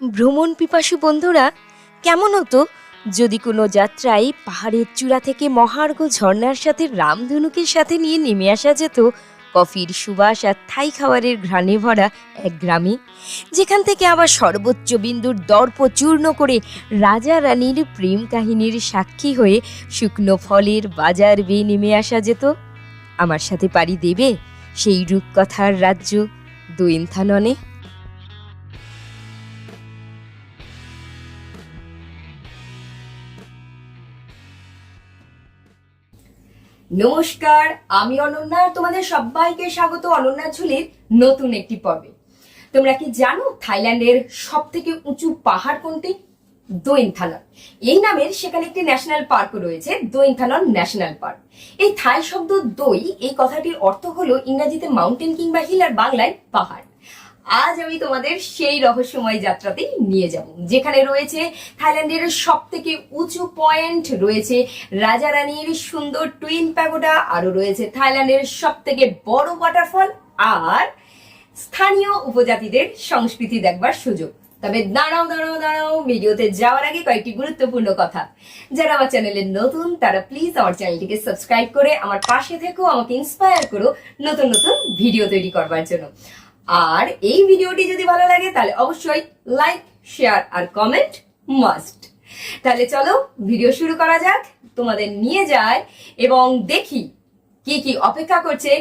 ভ্রমণ পিপাসু বন্ধুরা, কেমন হতো যদি কোনো যাত্রায় পাহাড়ের চূড়া থেকে মহার্ঘ ঝর্ণার সাথে রামধনুকের সাথে নিয়ে নেমে আসা যেত? কফির সুবাস আর থাই খাবারের ঘ্রাণে ভরা এক গ্রামে, যেখান থেকে আবার সর্বোচ্চ বিন্দুর দর্প চূর্ণ করে রাজা রানীর প্রেম কাহিনীর সাক্ষী হয়ে শুকনো ফলের বাজার বেয়ে নেমে আসা যেত। আমার সাথে পাড়ি দেবে সেই রূপকথার রাজ্য দৈন্থাননে। নমস্কার, আমি অনন্যা, তোমাদের সবাইকে স্বাগত অনন্যা ঝুলির নতুন একটি পর্বে। তোমরা কি জানো থাইল্যান্ডের সব থেকে উঁচু পাহাড় কোনটি? দোয়েনথানন এই নামের সেখানে একটি ন্যাশনাল পার্ক রয়েছে দোয়েনথানন ন্যাশনাল পার্ক। এই থাই শব্দ দই, এই কথাটির অর্থ হলো ইংরাজিতে মাউন্টেন কিংবা হিল আর বাংলায় পাহাড়। আজ আমি তোমাদের সেই রহস্যময় যাত্রাতেই নিয়ে যাব। যেখানে রয়েছে থাইল্যান্ডের সব থেকে উঁচু পয়েন্ট, রয়েছে রাজা রানীর সুন্দর টুইন প্যাগোডা আরও রয়েছে থাইল্যান্ডের সব থেকে বড় ওয়াটারফল আর স্থানীয় উপজাতিদের সংস্কৃতি দেখবার সুযোগ। তবে দাঁড়াও দাঁড়াও দাঁড়াও, ভিডিওতে যাওয়ার আগে কয়েকটি গুরুত্বপূর্ণ কথা। যারা আমার চ্যানেলে নতুন, তারা প্লিজ আমার চ্যানেলটিকে সাবস্ক্রাইব করে আমার পাশে থেকেও আমাকে ইন্সপায়ার করো নতুন নতুন ভিডিও তৈরি করবার জন্য। আর এই ভিডিওটি যদি ভালো লাগে, তাহলে অবশ্যই লাইক শেয়ার আর কমেন্ট মাস্ট তাহলে চলো ভিডিও শুরু করা যাক। তোমাদের নিয়ে যায় এবং দেখি কি কি অপেক্ষা করছে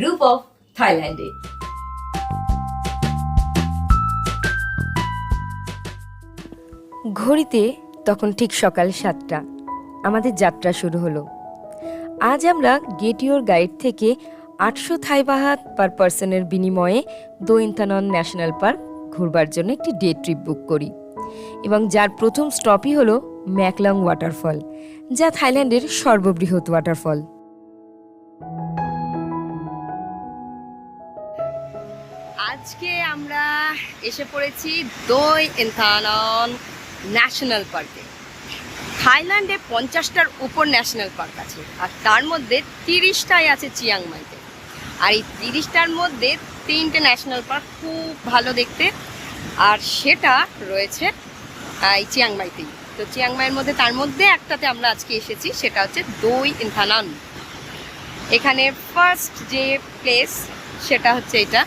রূপ অফ থাইল্যান্ডে। ঘড়িতে তখন ঠিক সকাল সাতটা। আমাদের যাত্রা শুরু হলো। আজ আমরা গেটিওর গাইড থেকে আটশো থাইবাহাত পার পার্সনের বিনিময়ে দৈন্তানন ন্যাশনাল পার্ক ঘুরবার জন্য একটি ডে ট্রিপ বুক করি। এবং যার প্রথম স্টপই হলো ম্যাকলং ওয়াটারফল, যা থাইল্যান্ডের সর্ববৃহৎ ওয়াটারফল। আজকে আমরা এসে পড়েছি দই এনথানন ন্যাশনাল পার্কে। থাইল্যান্ডে পঞ্চাশটার উপর ন্যাশনাল পার্ক আছে, আর তার মধ্যে তিরিশটাই আছে চিয়াংমাইতে। আর এই তিরিশটার মধ্যে তিনটে ন্যাশনাল পার্ক খুব ভালো দেখতে। আর সেটা রয়েছে এই চিয়াংমাইতেই তো চিয়াংমাইয়ের মধ্যে, তার মধ্যে একটাতে আমরা আজকে এসেছি, সেটা হচ্ছে দই ইনথানান। এখানে ফার্স্ট যে প্লেস সেটা হচ্ছে এটা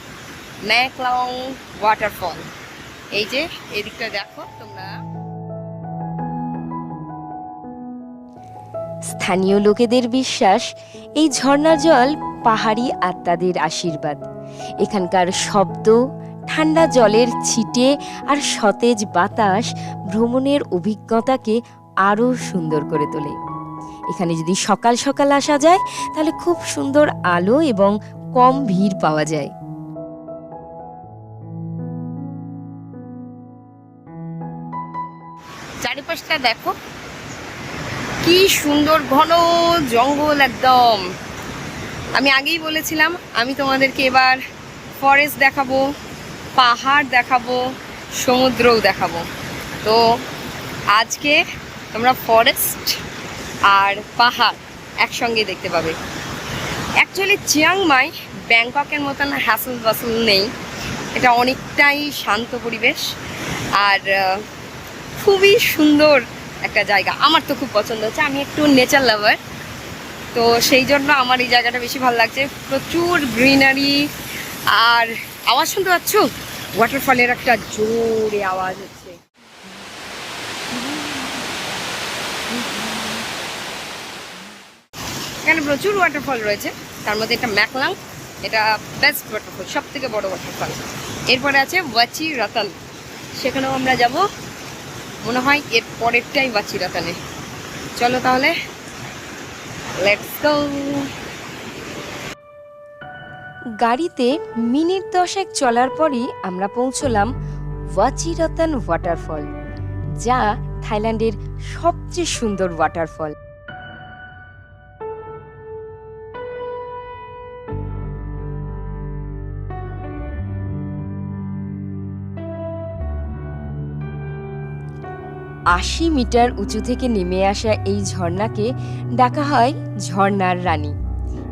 ম্যাকলং ওয়াটারফল এই যে, এদিকটা দেখো তোমরা। স্থানীয় লোকেদের বিশ্বাস, এই ঝর্ণার জল পাহাড়ি আত্মাদের আশীর্বাদ। এখানকার শব্দ, ঠান্ডা জলের ছিটে আর সতেজ বাতাস ভ্রমণের অভিজ্ঞতাকে আরও সুন্দর করে তোলে। এখানে যদি সকাল সকাল আসা যায়, তাহলে খুব সুন্দর আলো এবং কম ভিড় পাওয়া যায়। চারিপাশটা দেখো, কি সুন্দর ঘন জঙ্গল একদম। আমি আগেই বলেছিলাম, আমি তোমাদেরকে এবার ফরেস্ট দেখাবো, পাহাড় দেখাবো, সমুদ্রও দেখাবো। তো আজকে তোমরা ফরেস্ট আর পাহাড় একসঙ্গে দেখতে পাবে। অ্যাকচুয়ালি চিয়াংমাই ব্যাংককের মতন হ্যাসল বাসল নেই। এটা অনেকটাই শান্ত পরিবেশ আর খুবই সুন্দর একটা জায়গা। আমার তো খুব পছন্দ হচ্ছে। আমি একটু নেচার লাভার তো সেই জন্য আমার এই জায়গাটা বেশি ভালো লাগছে। প্রচুর গ্রিনারি আর আওয়াজ শুনতে পাচ্ছ? ওয়াটারফলের একটা জোরে আওয়াজ হচ্ছে। এখানে প্রচুর ওয়াটারফল রয়েছে। তার মধ্যে একটা ম্যাকলাং, এটা বেস্ট ওয়াটারফল সব থেকে বড় ওয়াটারফল এরপরে আছে ওয়াচি রতন সেখানেও আমরা যাব। মনে হয় এর পরেরটাই ওয়াচি রতনে চলো তাহলে। লেটস গো গাড়িতে মিনিট দশেক চলার পরই আমরা পৌঁছলাম ওয়াচিরতন ওয়াটারফল যা থাইল্যান্ডের সবচেয়ে সুন্দর ওয়াটারফল আশি মিটার উঁচু থেকে নেমে আসা এই ঝর্ণাকে ডাকা হয় ঝর্ণার রানী।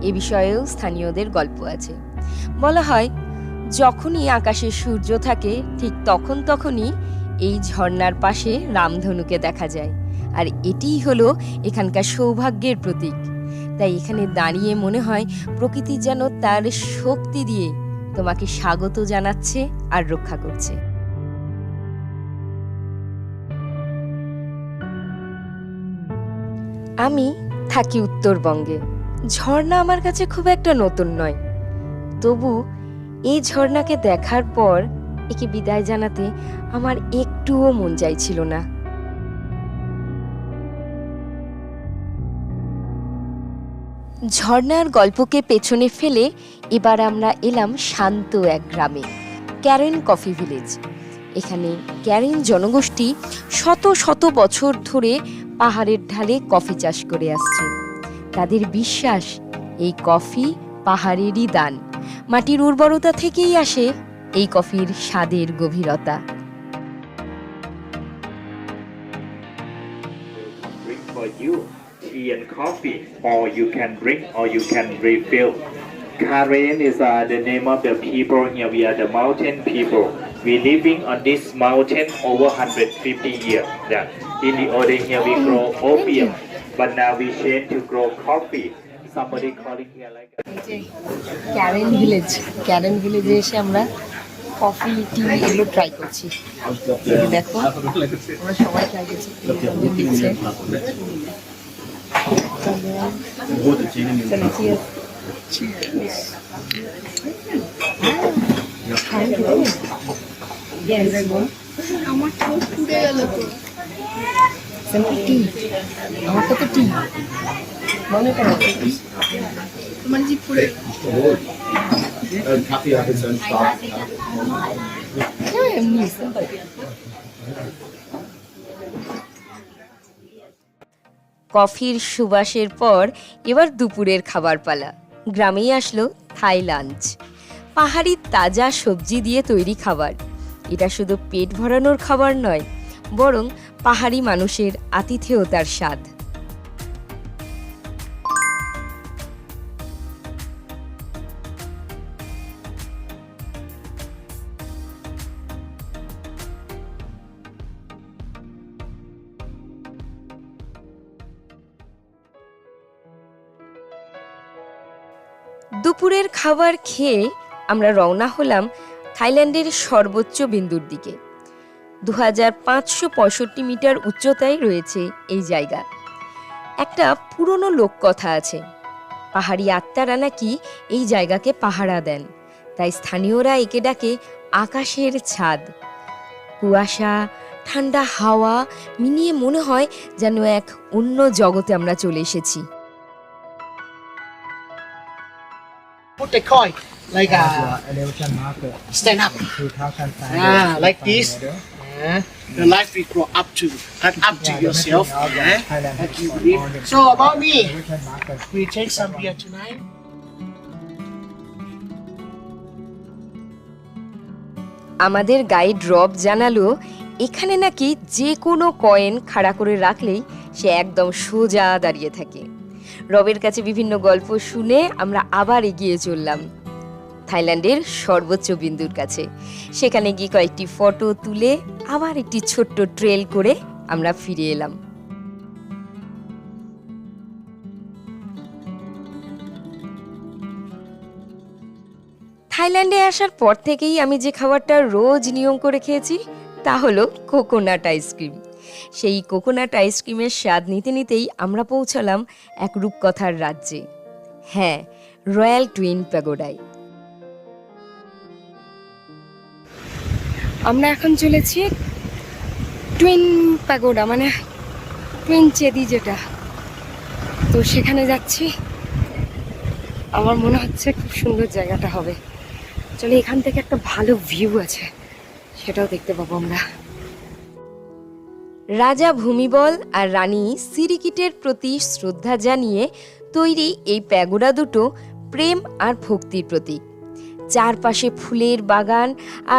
এ বিষয়েও স্থানীয়দের গল্প আছে। বলা হয়, যখনই আকাশে সূর্য থাকে, ঠিক তখন তখনই এই ঝর্ণার পাশে রামধনুকে দেখা যায়। আর এটিই হলো এখানকার সৌভাগ্যের প্রতীক। তাই এখানে দাঁড়িয়ে মনে হয়, প্রকৃতি যেন তার শক্তি দিয়ে তোমাকে স্বাগত জানাচ্ছে আর রক্ষা করছে। আমি থাকি উত্তরবঙ্গে। ঝর্ণা আমার কাছে খুব একটা নতুন নয়। তবু এই ঝর্ণাকে দেখার পর একে বিদায় জানাতে আমার একটুও মন চাইছিল না। ঝর্ণার গল্পকে পেছনে ফেলে এবার আমরা এলাম শান্ত এক গ্রামে, ক্যারেন কফি ভিলেজ। এখানে ক্যারেন জনগোষ্ঠী শত শত বছর ধরে পাহাড়ের ঢালে কফি চাষ করে আসছে তাদের বিশ্বাস এই কফি পাহাড়েরই দান মাটির উর্বরতা থেকেই আসে এই কফির স্বাদের গভীরতা tea and coffee, or you can drink or you can refill. Karen is uh, the name of the people here. We are the mountain people. We living on this mountain over 150 years. Yeah. In the olden here we grow opium, but now we change to grow coffee. Somebody calling here like. Karen village Karen ভিলেজে এসে আমরা coffee টি এগুলো try করছি এই যে দেখো আমরা সবাই try করছি এই যে দিচ্ছে। চলো, cheers. কফির সুবাসের পর এবার দুপুরের খাবার পালা গ্রামেই আসলো থাই লাঞ্চ। পাহাড়ি তাজা সবজি দিয়ে তৈরি খাবার। এটা শুধু পেট ভরানোর খাবার নয়, বরং পাহাড়ি মানুষের আতিথেয়তার স্বাদ। দুপুরের খাবার খেয়ে আমরা রওনা হলাম থাইল্যান্ডের সর্বোচ্চ বিন্দুর দিকে। দু হাজার পাঁচশো পঁয়ষট্টি মিটার উচ্চতায় রয়েছে এই জায়গা। একটা পুরনো লোককথা আছে। পাহাড়ি আত্মারা নাকি এই জায়গাকে পাহারা দেন। তাই স্থানীয়রা একে ডাকে আকাশের ছাদ। কুয়াশা, ঠান্ডা হাওয়া মিনিয়ে মনে হয় যেন এক অন্য জগতে আমরা চলে এসেছি। Like a elevation marker stand up. 2,500. Ah, like this. Yeah. The life will grow up to and up to yourself. Yeah. You believe. So about me, we take some beer tonight. আমাদের guide Rob জানালো এখানে নাকি যে কোনো coin খাড়া করে রাখলেই সে একদম সোজা দাঁড়িয়ে থাকে রবের কাছে বিভিন্ন গল্প শুনে আমরা আবার এগিয়ে চললাম থাইল্যান্ডের সর্বোচ্চ বিন্দুর কাছে। সেখানে গিয়ে কয়েকটি ফটো তুলে আবার একটি ছোট্ট ট্রেল করে আমরা ফিরে এলাম। থাইল্যান্ডে আসার পর থেকেই আমি যে খাবারটা রোজ নিয়ম করে খেয়েছি, তা হলো কোকোনাট আইসক্রিম সেই কোকোনাট আইসক্রিমের স্বাদ নিতে নিতেই আমরা পৌঁছালাম এক রূপকথার রাজ্যে। হ্যাঁ রয়্যাল টুইন প্যাগোডায়। আমরা এখন চলেছি টুইন প্যাগোডা মানে টুইন চেদি যেটা। তো সেখানে যাচ্ছি। আমার মনে হচ্ছে খুব সুন্দর জায়গাটা হবে। চলে এখান থেকে একটা ভালো ভিউ আছে, সেটাও দেখতে পাবো আমরা। রাজা ভূমিবল আর রানী সিরিকিটের প্রতি শ্রদ্ধা জানিয়ে তৈরি এই প্যাগোডা দুটো প্রেম আর ভক্তির প্রতীক। চারপাশে ফুলের বাগান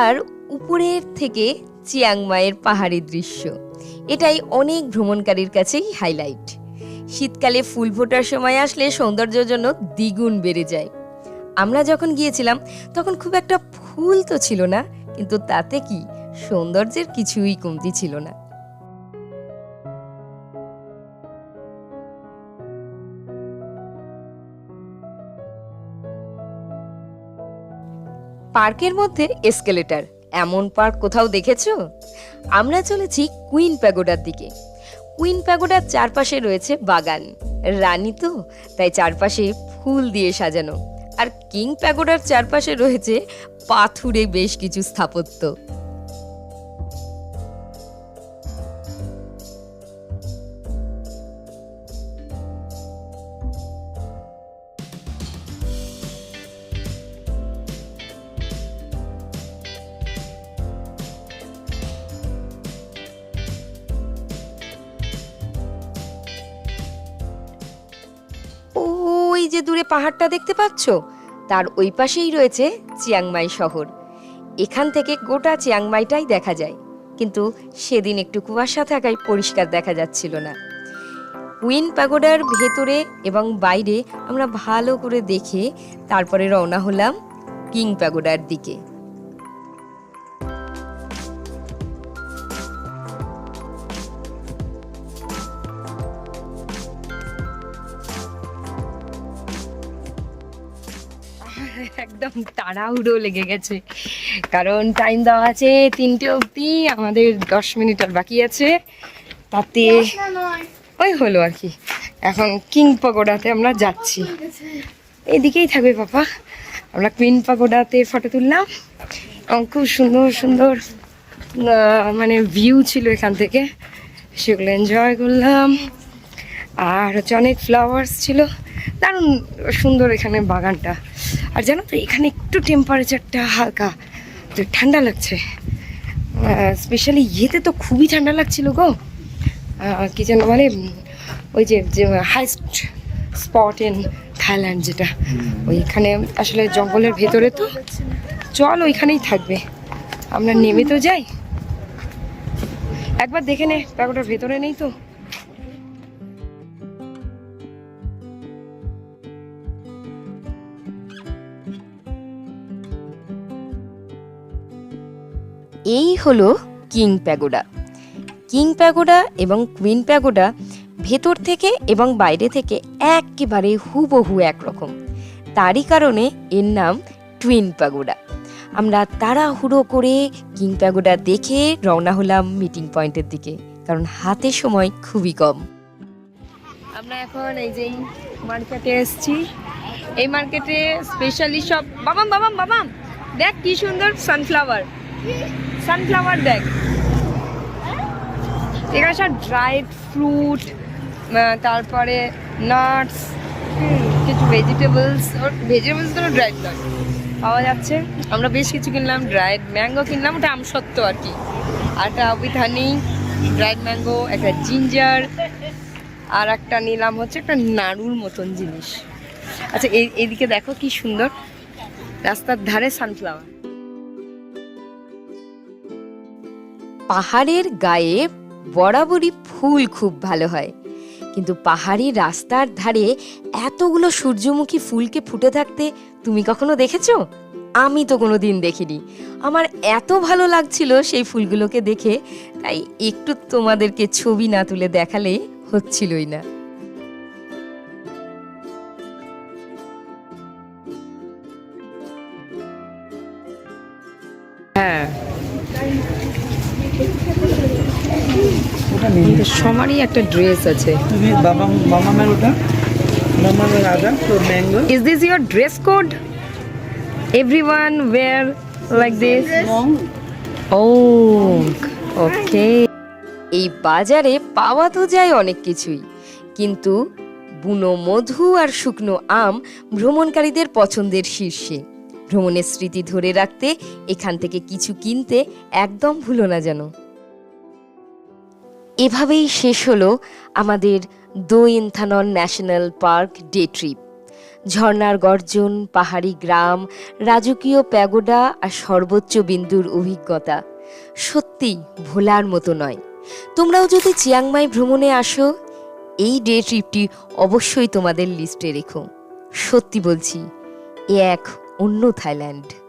আর উপরের থেকে চিয়াংমাইয়ের পাহাড়ি দৃশ্য। এটাই অনেক ভ্রমণকারীর কাছেই হাইলাইট শীতকালে ফুল ফোটার সময় আসলে সৌন্দর্যের জন্য দ্বিগুণ বেড়ে যায়। আমরা যখন গিয়েছিলাম, তখন খুব একটা ফুল তো ছিল না, কিন্তু তাতে কি সৌন্দর্যের কিছুই কমতি ছিল না। পার্কের মধ্যে এসকেলেটার এমন পার্ক কোথাও দেখেছ? আমরা চলেছি কুইন প্যাগোডার দিকে। কুইন প্যাগোডার চারপাশে রয়েছে বাগান। রানী তো, তাই চারপাশে ফুল দিয়ে সাজানো। আর কিং প্যাগোডার চারপাশে রয়েছে পাথুরে বেশ কিছু স্থাপত্য। পাহাড়টা দেখতে পাচ্ছ? তার ওই পাশেই রয়েছে চিয়াংমাই শহর। এখান থেকে গোটা চিয়াংমাইটাই দেখা যায়। কিন্তু সেদিন একটু কুয়াশা থাকায় পরিষ্কার দেখা যাচ্ছিল না। উইন পাগোডার ভেতরে এবং বাইরে আমরা ভালো করে দেখে তারপরে রওনা হলাম কিং প্যাগোডার দিকে। একদম তাড়াহুড়ো লেগে গেছে। কারণ টাইম দেওয়া আছে তিনটে অবধি আমাদের দশ মিনিট আর বাকি আছে। তাতে ওই হলো আর কি। এখন কিং পাগোডাতে আমরা যাচ্ছি। এদিকেই থাকবে পাপা। আমরা কুইন পাগোডাতে ফটো তুললাম। এবং খুব সুন্দর সুন্দর মানে ভিউ ছিল এখান থেকে। সেগুলো এনজয় করলাম। আর হচ্ছে অনেক ফ্লাওয়ার্স ছিল। দারুণ সুন্দর এখানে বাগানটা। আর জানো তো এখানে একটু টেম্পারেচারটা হালকা তো ঠান্ডা লাগছে। স্পেশালি ইয়েতে তো খুবই ঠান্ডা লাগছিল গো। কি যেন বলে ওই যে হাইস্ট স্পট ইন থাইল্যান্ড যেটা। ওইখানে আসলে জঙ্গলের ভেতরে তো। চল ওইখানেই থাকবে। আমরা নেমে তো যাই। একবার দেখে নে প্যাকোটার ভেতরে নেই তো। এই হলো কিং প্যাগোডা। কিং প্যাগোডা এবং কুইন প্যাগোডা ভেতর থেকে এবং বাইরে থেকে একেবারে হুবহু একরকম। তারই কারণে এর নাম টুইন প্যাগোডা। আমরা তাড়াহুড়ো করে কিং প্যাগোডা দেখে রওনা হলাম মিটিং পয়েন্টের দিকে, কারণ হাতে সময় খুবই কম। আমরা এখন এই যে মার্কেটে এসেছি। এই মার্কেটে স্পেশালি সব বাবাম বাবাম বাবাম! দেখ কি সুন্দর সানফ্লাওয়ার সানফ্লাওয়ার দেখ এখানে সব ড্রাইড ফ্রুট তারপরে নাটস কিছু ভেজিটেবলস ভেজিটেবলস তো ড্রাইড পাওয়া যাচ্ছে। আমরা বেশ কিছু কিনলাম ড্রাইড ম্যাঙ্গো কিনলাম, ওটা আমসত্ত্ব আর কি। একটা উইথ হানি ড্রাইড ম্যাঙ্গো একটা জিঞ্জার আর একটা নিলাম হচ্ছে একটা নাড়ুর মতন জিনিস। আচ্ছা এদিকে দেখো কি সুন্দর। রাস্তার ধারে সানফ্লাওয়ার পাহাড়ের গায়ে বরাবরই ফুল খুব ভালো হয়। কিন্তু পাহাড়ি রাস্তার ধারে এতগুলো সূর্যমুখী ফুলকে ফুটে থাকতে তুমি কখনো দেখেছ? আমি তো কোনো দিন দেখিনি। আমার এত ভালো লাগছিল সেই ফুলগুলোকে দেখে, তাই একটু তোমাদেরকে ছবি না তুলে দেখালে হচ্ছিলই না। হ্যাঁ সবারই একটা ড্রেস আছে তুমি বাবা মামামের ওটা মামামের আদা তো mango Is this your dress code? Everyone wear like this? Oh, okay. এই বাজারে পাওয়া তো যায় অনেক কিছুই কিন্তু বুনো মধু আর শুকনো আম ভ্রমণকারীদের পছন্দের শীর্ষে ভ্রমণের স্মৃতি ধরে রাখতে এখান থেকে কিছু কিনতে একদম ভুলো না যেন এভাবেই শেষ হলো আমাদের দো Doi Inthanon national park day trip. ঝর্ণার গর্জন, পাহাড়ি গ্রাম, রাজকীয় প্যাগোডা আর সর্বোচ্চ বিন্দুর অভিজ্ঞতা। সত্যি ভোলার মতো নয়। তোমরাও যদি চিয়াংমাই ভ্রমণে আসো, এই ডে ট্রিপটি অবশ্যই তোমাদের লিস্টে রেখো। সত্যি বলছি, এ এক অন্য থাইল্যান্ড।